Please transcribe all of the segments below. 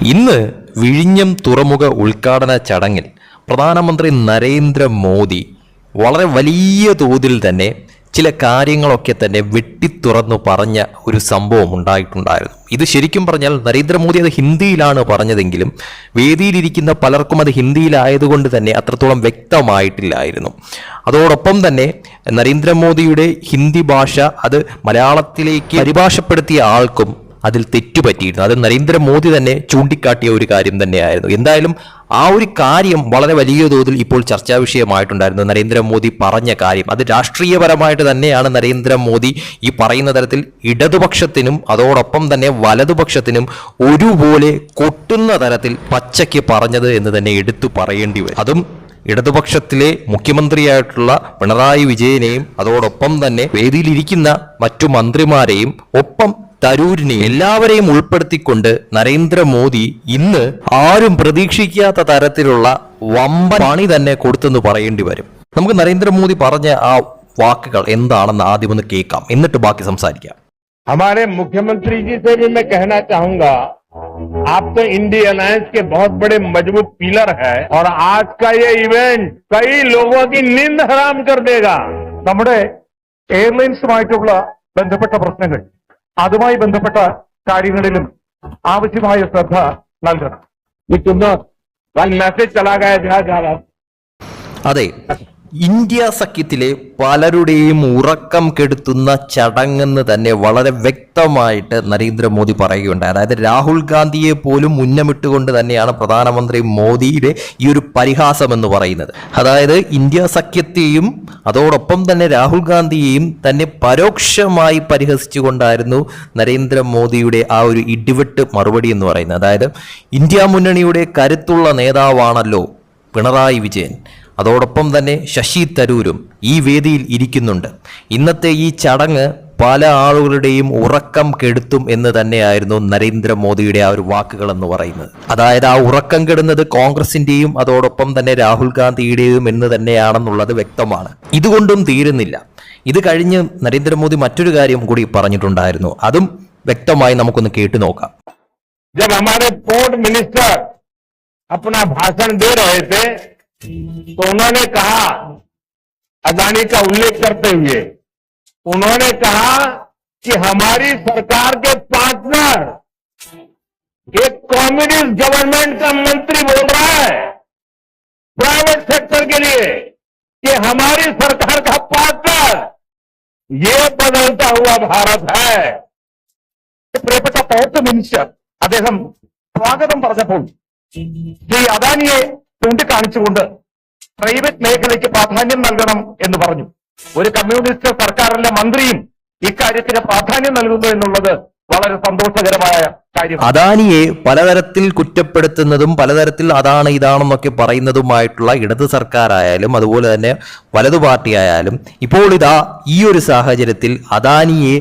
ഇന്ന് വിഴിഞ്ഞം തുറമുഖ ഉദ്ഘാടന ചടങ്ങിൽ പ്രധാനമന്ത്രി നരേന്ദ്രമോദി വളരെ വലിയ തോതിൽ തന്നെ ചില കാര്യങ്ങളൊക്കെ തന്നെ വെട്ടിത്തുറന്നു പറഞ്ഞ ഒരു സംഭവം ഉണ്ടായിട്ടുണ്ടായിരുന്നു. ഇത് ശരിക്കും പറഞ്ഞാൽ നരേന്ദ്രമോദി അത് ഹിന്ദിയിലാണ് പറഞ്ഞതെങ്കിലും വേദിയിലിരിക്കുന്ന പലർക്കും അത് ഹിന്ദിയിലായതുകൊണ്ട് തന്നെ അത്രത്തോളം വ്യക്തമായിട്ടില്ലായിരുന്നു. അതോടൊപ്പം തന്നെ നരേന്ദ്രമോദിയുടെ ഹിന്ദി ഭാഷ അത് മലയാളത്തിലേക്ക് പരിഭാഷപ്പെടുത്തിയ ആൾക്കും അതിൽ തെറ്റുപറ്റിയിരുന്നു അത് നരേന്ദ്രമോദി തന്നെ ചൂണ്ടിക്കാട്ടിയ ഒരു കാര്യം തന്നെയായിരുന്നു. എന്തായാലും ആ ഒരു കാര്യം വളരെ വലിയ തോതിൽ ഇപ്പോൾ ചർച്ചാ വിഷയമായിട്ടുണ്ടായിരുന്നു. നരേന്ദ്രമോദി പറഞ്ഞ കാര്യം. അത് രാഷ്ട്രീയപരമായിട്ട് തന്നെയാണ് നരേന്ദ്രമോദി ഈ പറയുന്ന തരത്തിൽ ഇടതുപക്ഷത്തിനും അതോടൊപ്പം തന്നെ വലതുപക്ഷത്തിനും ഒരുപോലെ കൊട്ടുന്ന തരത്തിൽ പച്ചയ്ക്ക് പറഞ്ഞത് എന്ന് തന്നെ എടുത്തു പറയേണ്ടി വരും. അതും ഇടതുപക്ഷത്തിലെ മുഖ്യമന്ത്രിയായിട്ടുള്ള പിണറായി വിജയനെയും അതോടൊപ്പം തന്നെ വേദിയിലിരിക്കുന്ന മറ്റു മന്ത്രിമാരെയും ഒപ്പം തരൂരിനെയും എല്ലാവരെയും ഉൾപ്പെടുത്തിക്കൊണ്ട് നരേന്ദ്രമോദി ഇന്ന് ആരും പ്രതീക്ഷിക്കാത്ത തരത്തിലുള്ള വമ്പൻ പണി തന്നെ കൊടുത്തെന്ന് പറയേണ്ടി വരും നമുക്ക് നരേന്ദ്രമോദി പറഞ്ഞ ആ വാക്കുകൾ എന്താണെന്ന് ആദ്യം ഒന്ന് കേൾക്കാം എന്നിട്ട് ബാക്കി സംസാരിക്കാം हमारे मुख्यमंत्री जी से भी मैं कहना चाहूंगा आप तो इंडी अलायंस के बहुत बड़े मजबूत पिलर है और आज का ये इवेंट कई लोगों की नींद हराम कर देगा നമ്മുടെ എയർലൈൻസുമായിട്ടുള്ള ബന്ധപ്പെട്ട പ്രശ്നങ്ങൾ അതുമായി ബന്ധപ്പെട്ട കാര്യങ്ങളിലും ആവശ്യമായ ശ്രദ്ധ നൽകണം. അതെ. ഇന്ത്യ സഖ്യത്തിലെ പലരുടെയും ഉറക്കം കെടുത്തുന്ന ചടങ്ങെന്ന് തന്നെ വളരെ വ്യക്തമായിട്ട് നരേന്ദ്രമോദി പറയുകയുണ്ടായി. അതായത് രാഹുൽ ഗാന്ധിയെ പോലും മുന്നമിട്ടുകൊണ്ട് തന്നെയാണ് പ്രധാനമന്ത്രി മോദിയുടെ ഈ ഒരു പരിഹാസം എന്ന് പറയുന്നത്. അതായത് ഇന്ത്യ സഖ്യത്തെയും അതോടൊപ്പം തന്നെ രാഹുൽ ഗാന്ധിയെയും തന്നെ പരോക്ഷമായി പരിഹസിച്ചുകൊണ്ടായിരുന്നു നരേന്ദ്രമോദിയുടെ ആ ഒരു ഇടിവെട്ട് മറുപടി എന്ന് പറയുന്നത്. അതായത് ഇന്ത്യ മുന്നണിയുടെ കരുത്തുള്ള നേതാവാണല്ലോ പിണറായി വിജയൻ. അതോടൊപ്പം തന്നെ ശശി തരൂരും ഈ വേദിയിൽ ഇരിക്കുന്നുണ്ട് ഇന്നത്തെ ഈ ചടങ്ങ് പല ആളുകളുടെയും ഉറക്കം കെടുത്തും എന്ന് തന്നെയായിരുന്നു നരേന്ദ്രമോദിയുടെ ആ ഒരു വാക്കുകൾ എന്ന് പറയുന്നത് അതായത് ആ ഉറക്കം കെടുന്നത് കോൺഗ്രസിന്റെയും അതോടൊപ്പം തന്നെ രാഹുൽ ഗാന്ധിയുടെയും എന്ന് തന്നെയാണെന്നുള്ളത് വ്യക്തമാണ് ഇതുകൊണ്ടും തീരുന്നില്ല ഇത് കഴിഞ്ഞ് നരേന്ദ്രമോദി മറ്റൊരു കാര്യം കൂടി പറഞ്ഞിട്ടുണ്ടായിരുന്നു അതും വ്യക്തമായി നമുക്കൊന്ന് കേട്ടു നോക്കാം जब हमारे पोर्ट मिनिस्टर अपना भाषण दे रहे थे तो उन्होंने कहा अदानी का उल्लेख करते हुए उन्होंने कहा कि हमारी सरकार के पार्टनर एक कम्युनिस्ट गवर्नमेंट का मंत्री बोल रहा है प्राइवेट सेक्टर के लिए कि हमारी सरकार का पार्टनर ये बदलता हुआ भारत है പ്രിയപ്പെട്ട പോർട്ട് മിനിസ്റ്റർ അദ്ദേഹം സ്വാഗതം പറഞ്ഞപ്പോൾ ശ്രീ അദാനിയെ ചൂണ്ടിക്കാണിച്ചുകൊണ്ട് പ്രൈവറ്റ് മേഖലയ്ക്ക് പ്രാധാന്യം നൽകണം എന്ന് പറഞ്ഞു. ഒരു കമ്മ്യൂണിസ്റ്റ് സർക്കാരിലെ മന്ത്രിയും ഇക്കാര്യത്തിന് പ്രാധാന്യം നൽകുന്നു എന്നുള്ളത് വളരെ സന്തോഷകരമായ കാര്യം. അദാനിയെ പലതരത്തിൽ കുറ്റപ്പെടുത്തുന്നതും പലതരത്തിൽ അതാണ് ഇതാണെന്നൊക്കെ പറയുന്നതുമായിട്ടുള്ള ഇടത് സർക്കാരായാലും അതുപോലെ തന്നെ വലതു പാർട്ടി ആയാലും ഇപ്പോൾ ഇതാ ഈ ഒരു സാഹചര്യത്തിൽ അദാനിയെ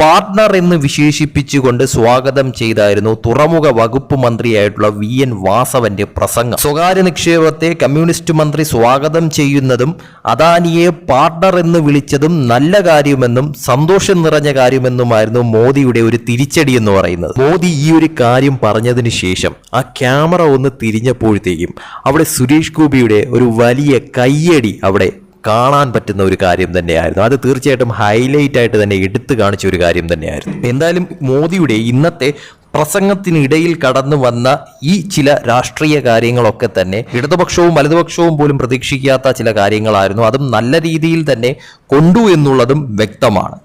പാർട്ട്ണർ എന്ന് വിശേഷിപ്പിച്ചുകൊണ്ട് സ്വാഗതം ചെയ്തായിരുന്നു തുറമുഖ വകുപ്പ് മന്ത്രിയായിട്ടുള്ള വി എൻ വാസവന്റെ പ്രസംഗം. സ്വകാര്യ നിക്ഷേപത്തെ കമ്മ്യൂണിസ്റ്റ് മന്ത്രി സ്വാഗതം ചെയ്യുന്നതും അദാനിയെ പാർട്ണർ എന്ന് വിളിച്ചതും നല്ല കാര്യമെന്നും സന്തോഷം നിറഞ്ഞ കാര്യമെന്നുമായിരുന്നു മോദിയുടെ ഒരു തിരിച്ചടി എന്ന് പറയുന്നത്. മോദി ഈ ഒരു കാര്യം പറഞ്ഞതിന് ശേഷം ആ ക്യാമറ ഒന്ന് തിരിഞ്ഞപ്പോഴത്തേക്കും അവിടെ സുരേഷ് ഗോപിയുടെ ഒരു വലിയ കയ്യടി അവിടെ കാണാൻ പറ്റുന്ന ഒരു കാര്യം തന്നെയായിരുന്നു. അത് തീർച്ചയായിട്ടും ഹൈലൈറ്റ് ആയിട്ട് തന്നെ എടുത്തു കാണിച്ച ഒരു കാര്യം തന്നെയായിരുന്നു. എന്തായാലും മോദിയുടെ ഇന്നത്തെ പ്രസംഗത്തിനിടയിൽ കടന്നു വന്ന ഈ ചില രാഷ്ട്രീയ കാര്യങ്ങളൊക്കെ തന്നെ ഇടതുപക്ഷവും വലതുപക്ഷവും പോലും പ്രതീക്ഷിക്കാത്ത ചില കാര്യങ്ങളായിരുന്നു. അതും നല്ല രീതിയിൽ തന്നെ കൊണ്ടു എന്നുള്ളതും വ്യക്തമാണ്.